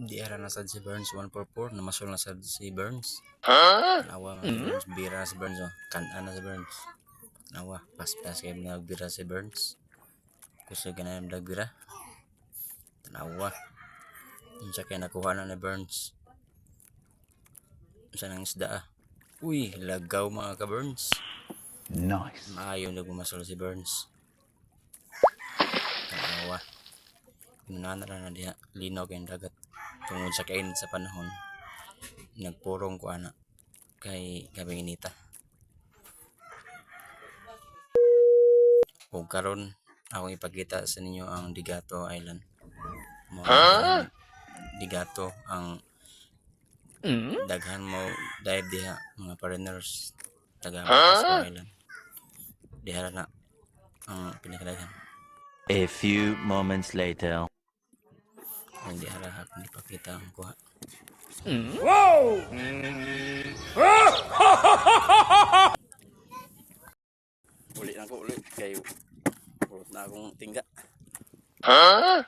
Di ara na sad si Burns 144 namasol na sad si Burns. Huh? Nawa man si Burns bira na si Burns oh. Kanan na si Burns. Nawa pas pas kay mga bira si Burns. Ka na yung bira. Tanawa. Unsa kay nakuha na ni Burns. Unsa nang isda ah. Uy, lagaw mga ka Burns. Nice. Maayo na gumasol si Burns. Tanawa. Pinunana na diha. Linaw kayong dagat. Tungod sa kain sa panahon. Nagpurong ko ana. Kay gabing inita. Kung karon ako ipakita sa ninyo ang Digato Island. Mo ang Digato ang daghan mo dive diha mga foreigners taga Huh? Island. Diha na ang pinakadaghan. A few moments later. Hindi harahap, hindi pakita ang kuha. Wow! uli na ko, uli. Kayo, pulot na akong tingga. Huh?